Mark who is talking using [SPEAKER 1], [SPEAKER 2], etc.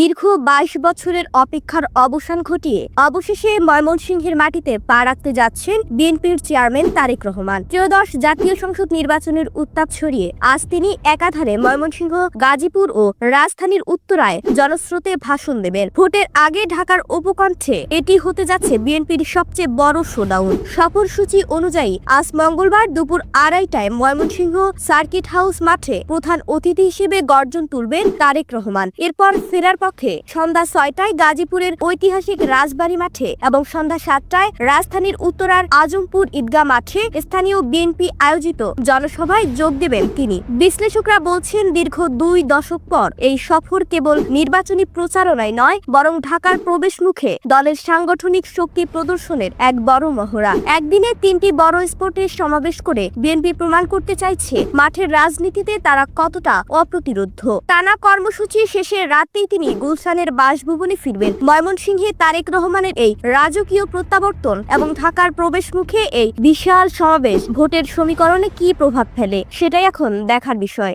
[SPEAKER 1] দীর্ঘ বাইশ বছরের অপেক্ষার অবসান ঘটিয়ে অবশেষে ময়মনসিংহের মাটিতে পা রাখতে যাচ্ছেন বিএনপির চেয়ারম্যান তারেক রহমান। ত্রয়োদশ জাতীয় সংসদ নির্বাচনের উত্তাপ ছড়িয়ে আজ তিনি একাধারে ময়মনসিংহ, গাজীপুর ও রাজধানীর উত্তরায় জনস্রোতে ভাষণ দেবেন। ভোটের আগে ঢাকার উপকণ্ঠে এটি হতে যাচ্ছে বিএনপির সবচেয়ে বড় শোডাউন। সফরসূচি অনুযায়ী আজ মঙ্গলবার দুপুর আড়াইটায় ময়মনসিংহ সার্কিট হাউস মাঠে প্রধান অতিথি হিসেবে গর্জন তুলবেন তারেক রহমান। এরপর ফেরার পক্ষে সন্ধ্যা ছয়টায় গাজীপুরের ঐতিহাসিক রাজবাড়ী মাঠে এবং সন্ধ্যা সাতটায় রাজধানীর উত্তরার আজমপুর ঈদগাহ মাঠে স্থানীয় বিএনপি আয়োজিত জনসভায় যোগ দেবেন তিনি। বিশ্লেষকরা বলছেন, দীর্ঘ দুই দশক পর এই সফর কেবল নির্বাচনী প্রচারণায় নয়, বরং ঢাকার প্রবেশ মুখে দলের সাংগঠনিক শক্তি প্রদর্শনের এক বড় মহড়া। একদিনে তিনটি বড় স্পোর্টের সমাবেশ করে বিএনপি প্রমাণ করতে চাইছে, মাঠের রাজনীতিতে তারা কতটা অপ্রতিরোধ। টানা কর্মসূচি শেষে রাতেই তিনি গুলশানের বাসভবনে ফিরবেন। ময়মনসিংহে তারেক রহমানের এই রাজকীয় প্রত্যাবর্তন এবং ঢাকার প্রবেশ মুখে এই বিশাল সমাবেশ ভোটের সমীকরণে কি প্রভাব ফেলে, সেটাই এখন দেখার বিষয়।